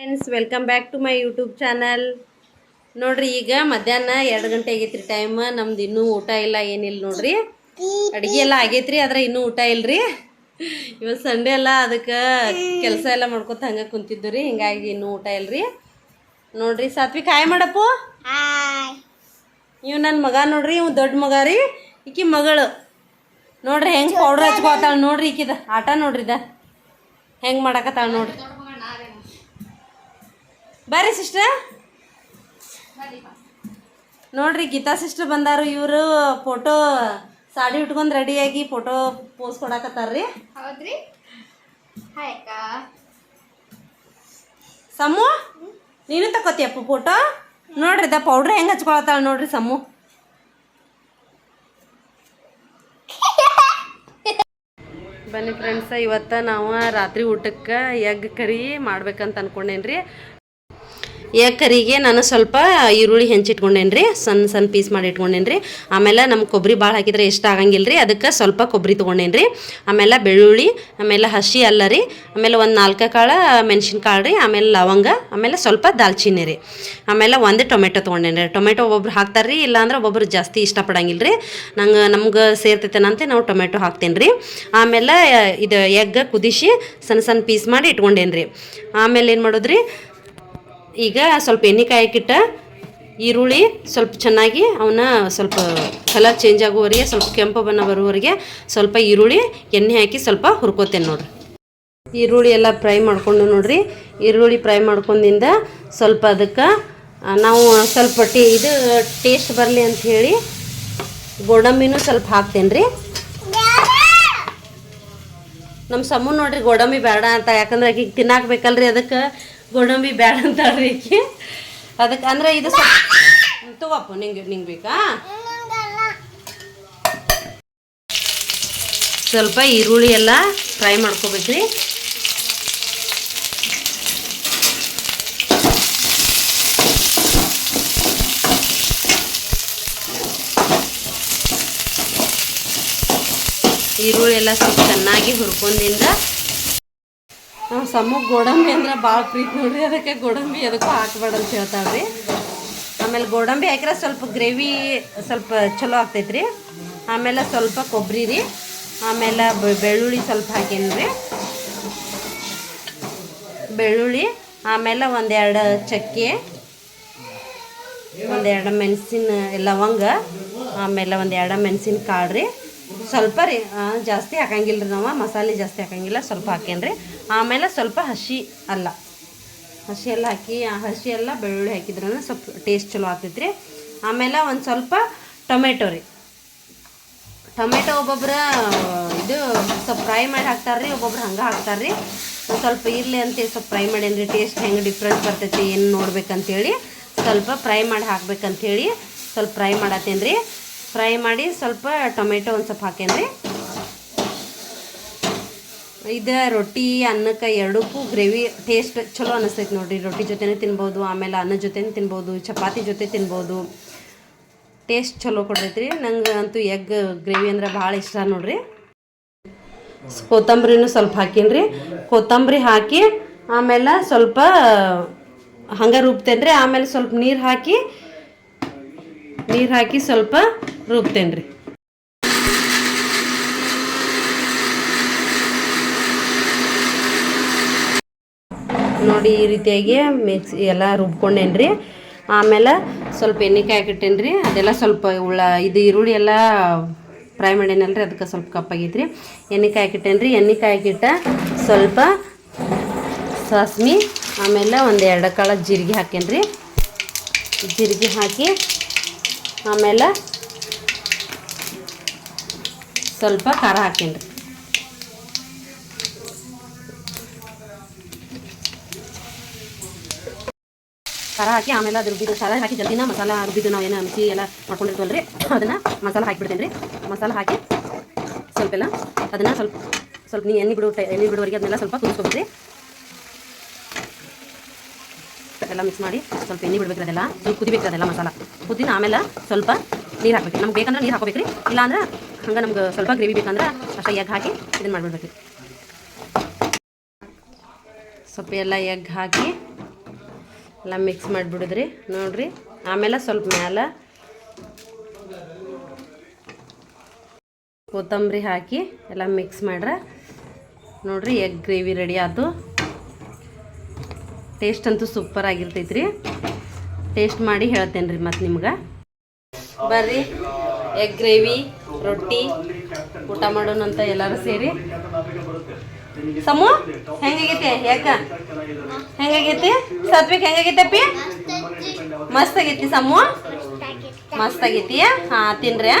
Friends welcome back to my YouTube channel ನೋಡ್ರಿ ಈಗ ಮಧ್ಯಾಹ್ನ ಎರಡು ಗಂಟೆ ಆಗೈತ್ರಿ ಟೈಮ್ ನಮ್ದು ಇನ್ನೂ ಊಟ ಇಲ್ಲ ಏನಿಲ್ಲ ನೋಡ್ರಿ. ಅಡುಗೆ ಎಲ್ಲ ಆಗೈತ್ರಿ ಆದ್ರೆ ಇನ್ನೂ ಊಟ ಇಲ್ರಿ. ಇವತ್ತು ಸಂಡೇ ಅಲ್ಲ ಅದಕ್ಕೆ ಕೆಲಸ ಎಲ್ಲ ಮಾಡ್ಕೊತ ಹಂಗೆ ಕುಂತಿದ್ದು ರೀ ಹಿಂಗಾಗಿ ಇನ್ನೂ ಊಟ ಇಲ್ರಿ. ನೋಡ್ರಿ ಸಾತ್ವಿಕ್ ಹಾಯ್ ಮಾಡಪ್ಪ. ಇವ್ ನನ್ನ ಮಗ ನೋಡ್ರಿ ಇವ್ ದೊಡ್ಡ ಮಗ ರೀ ಈಕಿ ಮಗಳು. ನೋಡ್ರಿ ಹೆಂಗೆ ಪೌಡ್ರ್ ಹಚ್ಕೋತಾಳ ನೋಡ್ರಿ ಈಕಿದ. ಆಟ ನೋಡ್ರಿ ಇದ. ಹೆಂಗೆ ಮಾಡಕತ್ತಾಳ ನೋಡ್ರಿ. ಬರ್ರಿ ಸಿಸ್ಟರ್. ನೋಡ್ರಿ ಗೀತಾ ಸಿಸ್ಟರ್ ಬಂದಾರು ಇವರು ಫೋಟೋ ಸಾಡಿ ಉಟ್ಕೊಂಡು ರೆಡಿಯಾಗಿ ಫೋಟೋ ಪೋಸ್ ಕೊಡಕತ್ತಾರ್ರಿ. ಹೌದ್ರಿ? ಹಾಯ್ ಅಕ್ಕ. ಸಮು ನೀನು ತಕೋತಿಯಪ್ಪ ಫೋಟೋ ನೋಡ್ರಿ ದ ಪೌಡ್ರ್ ಹೆಂಗೆ ಹಚ್ಕೊಳತ್ತಾಳ ನೋಡ್ರಿ ಸಮು. ಬನ್ನಿ ಫ್ರೆಂಡ್ಸ ಇವತ್ತು ನಾವು ರಾತ್ರಿ ಊಟಕ್ಕೆ ಎಗ್ ಕರಿ ಮಾಡ್ಬೇಕಂತ ಅನ್ಕೊಂಡೇನ್ರಿ. ಕರಿಗೆ ನಾನು ಸ್ವಲ್ಪ ಈರುಳ್ಳಿ ಹೆಂಚಿಟ್ಕೊಂಡೇನ್ರಿ, ಸಣ್ಣ ಸಣ್ಣ ಪೀಸ್ ಮಾಡಿ ಇಟ್ಕೊಂಡೇನ್ರಿ. ಆಮೇಲೆ ನಮ್ಮ ಕೊಬ್ಬರಿ ಭಾಳ ಹಾಕಿದ್ರೆ ಎಷ್ಟು ಆಗಂಗಿಲ್ಲ ರೀ ಅದಕ್ಕೆ ಸ್ವಲ್ಪ ಕೊಬ್ಬರಿ ತೊಗೊಂಡೇನ್ರಿ. ಆಮೇಲೆ ಬೆಳ್ಳುಳ್ಳಿ, ಆಮೇಲೆ ಹಸಿ ಅಲ್ಲ ರೀ, ಆಮೇಲೆ ಒಂದು ನಾಲ್ಕು ಕಾಳು ಮೆಣಸಿನ್ಕಾಳು ರೀ, ಆಮೇಲೆ ಲವಂಗ, ಆಮೇಲೆ ಸ್ವಲ್ಪ ದಾಲ್ಚಿನ್ನಿ ರೀ. ಆಮೇಲೆ ಒಂದು ಟೊಮೆಟೊ ತೊಗೊಂಡೇನ್ರಿ. ಟೊಮೆಟೊ ಒಬ್ಬೊಬ್ರು ಹಾಕ್ತಾರೆ ರೀ ಇಲ್ಲಾಂದ್ರೆ ಒಬ್ಬೊಬ್ರು ಜಾಸ್ತಿ ಇಷ್ಟಪಡಂಗಿಲ್ಲ ರೀ ನಂಗೆ, ನಮ್ಗೆ ಸೇರ್ತೈತೆನಂತೆ ನಾವು ಟೊಮೆಟೊ ಹಾಕ್ತೇನೆ ರೀ ಆಮೇಲೆ, ಇದು ಎಗ್ ಕುದಿಸಿ ಸಣ್ಣ ಸಣ್ಣ ಪೀಸ್ ಮಾಡಿ ಇಟ್ಕೊಂಡೇನ್ರಿ. ಆಮೇಲೆ ಏನು ಮಾಡೋದ್ರಿ ಈಗ ಸ್ವಲ್ಪ ಎಣ್ಣೆ ಕಾಯಕ್ಕಿಟ್ಟ ಈರುಳ್ಳಿ ಸ್ವಲ್ಪ ಚೆನ್ನಾಗಿ ಅವನ್ನ ಸ್ವಲ್ಪ ಕಲರ್ ಚೇಂಜ್ ಆಗುವವರೆಗೆ, ಸ್ವಲ್ಪ ಕೆಂಪು ಬಣ್ಣ ಬರುವವರೆಗೆ ಸ್ವಲ್ಪ ಈರುಳ್ಳಿ, ಎಣ್ಣೆ ಹಾಕಿ ಸ್ವಲ್ಪ ಹುರ್ಕೋತೇನೆ ನೋಡ್ರಿ. ಈರುಳ್ಳಿ ಎಲ್ಲ ಫ್ರೈ ಮಾಡ್ಕೊಂಡು ನೋಡ್ರಿ. ಈರುಳ್ಳಿ ಫ್ರೈ ಮಾಡ್ಕೊಂಡಿಂದ ಸ್ವಲ್ಪ ಅದಕ್ಕೆ ನಾವು ಸ್ವಲ್ಪ ಟೇ, ಇದು ಟೇಸ್ಟ್ ಬರಲಿ ಅಂತ ಹೇಳಿ ಗೋಡಂಬಿನೂ ಸ್ವಲ್ಪ ಹಾಕ್ತೇನೆ ರೀ. ನಮ್ಮ ಸಮ್ಮು ನೋಡ್ರಿ ಗೋಡಂಬಿ ಬೇಡ ಅಂತ, ಯಾಕಂದ್ರೆ ಈಗ ತಿನ್ನಾಕ್ಬೇಕಲ್ರಿ ಅದಕ್ಕೆ. ಗೋಡಂಬಿ ಬ್ಯಾಡ ಅಂತ ಅದಕ್ಕೆ ಅಂದ್ರೆ ಇದು ತಗೋಪ್ಪ, ನಿಂಗೆ ನಿಂಗೆ ಬೇಕಾ? ಸ್ವಲ್ಪ ಈರುಳ್ಳಿ ಎಲ್ಲ ಫ್ರೈ ಮಾಡ್ಕೋಬೇಕ್ರಿ. ಈರುಳ್ಳಿ ಎಲ್ಲ ಸ್ವಲ್ಪ ಚೆನ್ನಾಗಿ ಹುರ್ಕೊಂಡಿಂದ ನಾವು ಸಮ್ಮಗ್ ಗೋಡಂಬಿ ಅಂದ್ರೆ ಭಾಳ ಪ್ರೀತಿ ನೋಡ್ರಿ, ಅದಕ್ಕೆ ಗೋಡಂಬಿ ಅದಕ್ಕೂ ಹಾಕ್ಬೇಡ ಅಂತ ಹೇಳ್ತಾಳ್ರಿ. ಆಮೇಲೆ ಗೋಡಂಬಿ ಹಾಕಿದ್ರೆ ಸ್ವಲ್ಪ ಗ್ರೇವಿ ಸ್ವಲ್ಪ ಚಲೋ ಆಗ್ತೈತ್ರಿ. ಆಮೇಲೆ ಸ್ವಲ್ಪ ಕೊಬ್ಬರಿ ರೀ, ಆಮೇಲೆ ಬೆಳ್ಳುಳ್ಳಿ ಸ್ವಲ್ಪ ಹಾಕೇನಿ ರೀ. ಬೆಳ್ಳುಳ್ಳಿ, ಆಮೇಲೆ ಒಂದೆರಡು ಚಕ್ಕೆ, ಒಂದೆರಡು ಮೆಣಸಿನ ಲವಂಗ, ಆಮೇಲೆ ಒಂದೆರಡು ಮೆಣಸಿನ ಕಾಳು ರೀ. ಸ್ವಲ್ಪ ರೀ ಜಾಸ್ತಿ ಹಾಕಂಗಿಲ್ಲ ರೀ ನಾವು, ಮಸಾಲೆ ಜಾಸ್ತಿ ಹಾಕಂಗಿಲ್ಲ, ಸ್ವಲ್ಪ ಹಾಕೇನ್ರಿ. ಆಮೇಲೆ ಸ್ವಲ್ಪ ಹಸಿ ಅಲ್ಲ. ಹಸಿ ಎಲ್ಲ ಹಾಕಿ, ಆ ಹಸಿ ಎಲ್ಲ ಬೆಳ್ಳುಳ್ಳಿ ಹಾಕಿದ್ರೂ ಸ್ವಲ್ಪ ಟೇಸ್ಟ್ ಚಲೋ ಆಗ್ತೈತೆ ರೀ ಆಮೇಲೆ ಒಂದು ಸ್ವಲ್ಪ ಟೊಮೆಟೊ ರೀ. ಟೊಮೆಟೊ ಒಬ್ಬೊಬ್ರ, ಇದು ಸ್ವಲ್ಪ ಫ್ರೈ ಮಾಡಿ ಹಾಕ್ತಾರೆ ರೀ ಒಬ್ಬೊಬ್ರು ಹಂಗೆ ಹಾಕ್ತಾರೆ ರೀ ಸ್ವಲ್ಪ ಇರಲಿ ಅಂತೇಳಿ ಸ್ವಲ್ಪ ಫ್ರೈ ಮಾಡೇನಿ ರೀ ಟೇಸ್ಟ್ ಹೆಂಗೆ ಡಿಫ್ರೆನ್ಸ್ ಬರ್ತೈತಿ, ಏನು ನೋಡ್ಬೇಕಂತೇಳಿ ಸ್ವಲ್ಪ ಫ್ರೈ ಮಾಡಿ ಹಾಕ್ಬೇಕಂತೇಳಿ ಸ್ವಲ್ಪ ಫ್ರೈ ಮಾಡತ್ತೇನೆ ರೀ ಫ್ರೈ ಮಾಡಿ ಸ್ವಲ್ಪ ಟೊಮೆಟೊ ಒಂದು ಸ್ವಲ್ಪ ಹಾಕೇನಿ ರೀ ಇದು ರೊಟ್ಟಿ, ಅನ್ನಕ್ಕೆ ಎರಡಕ್ಕೂ ಗ್ರೇವಿ ಟೇಸ್ಟ್ ಚಲೋ ಅನಿಸ್ತೈತೆ ನೋಡಿರಿ. ರೊಟ್ಟಿ ಜೊತೆನೇ ತಿನ್ಬೋದು, ಆಮೇಲೆ ಅನ್ನದ ಜೊತೆನೇ ತಿನ್ಬೋದು, ಚಪಾತಿ ಜೊತೆ ತಿನ್ಬೋದು. ಟೇಸ್ಟ್ ಚಲೋ ಕೊಡ್ತೈತೆ ರೀ ನಂಗೆ ಅಂತೂ ಎಗ್ ಗ್ರೇವಿ ಅಂದ್ರೆ ಭಾಳ ಇಷ್ಟ ನೋಡ್ರಿ. ಕೊತ್ತಂಬರಿನೂ ಸ್ವಲ್ಪ ಹಾಕೀನಿ ರೀ ಕೊತ್ತಂಬರಿ ಹಾಕಿ ಆಮೇಲೆ ಸ್ವಲ್ಪ ಹಂಗೆ ರುಬ್ತೇನೆ ರೀ ಆಮೇಲೆ ಸ್ವಲ್ಪ ನೀರು ಹಾಕಿ ನೀರು ಹಾಕಿ ಸ್ವಲ್ಪ ರುಬ್ತೇನೆ ರೀ ನೋಡಿ ಈ ರೀತಿಯಾಗಿ ಮಿಕ್ಸ್ ಎಲ್ಲ ರುಬ್ಕೊಂಡೇನಿ ರೀ ಆಮೇಲೆ ಸ್ವಲ್ಪ ಎಣ್ಣೆ ಕಾಯ್ಕಿಟ್ಟೇನಿ ರೀ ಅದೆಲ್ಲ ಸ್ವಲ್ಪ ಉಳ್ಳ ಇದು ಈರುಳ್ಳಿ ಎಲ್ಲ ಫ್ರೈ ಮಾಡೇನಲ್ಲ ರೀ ಅದಕ್ಕೆ ಸ್ವಲ್ಪ ಕಪ್ಪಾಗೈತೆ ರೀ ಎಣ್ಣೆ ಕಾಯ್ಕಿಟ್ಟೇನಿ ರೀ ಎಣ್ಣೆ ಕಾಯ್ಕಿಟ್ಟ ಸ್ವಲ್ಪ ಸಾಸ್ಮಿ, ಆಮೇಲೆ ಒಂದು ಎರಡು ಕಾಳು ಜೀರಿಗೆ ಹಾಕೇನಿ ರೀ ಜೀರಿಗೆ ಹಾಕಿ ಆಮೇಲೆ ಸ್ವಲ್ಪ ಖಾರ ಹಾಕೇನಿ ಖಾರ ಹಾಕಿ ಆಮೇಲೆ ಅದು ರುಬ್ಬಿದ್ದು ಹಾಕಿ ಜಲ್ದಿನ ಮಸಾಲ ರುಬ್ಬಿದ್ದು ನಾವು ಏನು ಮಿಕ್ಸಿ ಎಲ್ಲ ಮಾಡ್ಕೊಂಡಿರ್ತೀವಲ್ಲ ರೀ ಅದನ್ನು ಮಸಾಲ ಹಾಕಿಬಿಡ್ತೇನೆ ರೀ. ಮಸಾಲ ಹಾಕಿ ಸ್ವಲ್ಪ ಎಲ್ಲ ಅದನ್ನು ಸ್ವಲ್ಪ ಸ್ವಲ್ಪ ನೀ ಎಣ್ಣೆ ಬಿಡು, ಎಣ್ಣೆ ಬಿಡುವರೆಗೆ ಅದನ್ನೆಲ್ಲ ಸ್ವಲ್ಪ ಕುದಿಸ್ಕೊಬೇಕ್ರಿ ಎಲ್ಲ ಮಿಕ್ಸ್ ಮಾಡಿ ಸ್ವಲ್ಪ ಎಣ್ಣೆ ಬಿಡ್ಬೇಕು ಅದೆಲ್ಲ. ಸ್ವಲ್ಪ ಕುದಿಬೇಕು ಅದೆಲ್ಲ ಮಸಾಲ. ಕುದಿನ ಆಮೇಲೆ ಸ್ವಲ್ಪ ನೀರು ಹಾಕ್ಬೇಕು. ನಮ್ಗೆ ಬೇಕಂದ್ರೆ ನೀರು ಹಾಕೋಬೇಕ್ರಿ ಇಲ್ಲಾಂದ್ರೆ ಹಂಗೆ ನಮ್ಗೆ ಸ್ವಲ್ಪ ಗ್ರೇವಿ ಬೇಕಂದ್ರೆ ಅಷ್ಟೇ ಎಗ್ ಹಾಕಿ ಇದನ್ನು ಮಾಡಿಬಿಡ್ಬೇಕು ಸ್ವಲ್ಪ ಎಲ್ಲ ಎಗ್ ಹಾಕಿ ಎಲ್ಲ ಮಿಕ್ಸ್ ಮಾಡಿಬಿಡಿದ್ರಿ. ನೋಡ್ರಿ, ಆಮೇಲೆ ಸ್ವಲ್ಪ ಮ್ಯಾಲ ಕೊತ್ತಂಬರಿ ಹಾಕಿ ಎಲ್ಲ ಮಿಕ್ಸ್ ಮಾಡ್ರೆ. ನೋಡ್ರಿ ಎಗ್ ಗ್ರೇವಿ ರೆಡಿ ಆಯ್ತು ಟೇಸ್ಟ್ ಅಂತೂ ಸೂಪರ್ ಆಗಿರ್ತೈತ್ರಿ. ಟೇಸ್ಟ್ ಮಾಡಿ ಹೇಳ್ತೇನೆ ರೀ ಮತ್ತು ನಿಮ್ಗೆ. ಬರ್ರಿ ಎಗ್ ಗ್ರೇವಿ ರೊಟ್ಟಿ, ಊಟ ಮಾಡೋಣಂತ ಎಲ್ಲರೂ ಸೇರಿ. ಸಮು ಹೆಂಗಾಗೈತಿ? ಯಾಕ? ಹೆಂಗಾಗೈತಿ? ಸತ್ವಿಕ್ ಹೆಂಗಾಗೈತೆ ಅಪ್ಪಿ? ಮಸ್ತ್ ಆಗೈತಿ ಸಮು. ಮಸ್ತ್ ಆಗೈತಿ ಹಾ ತಿನ್ರಿ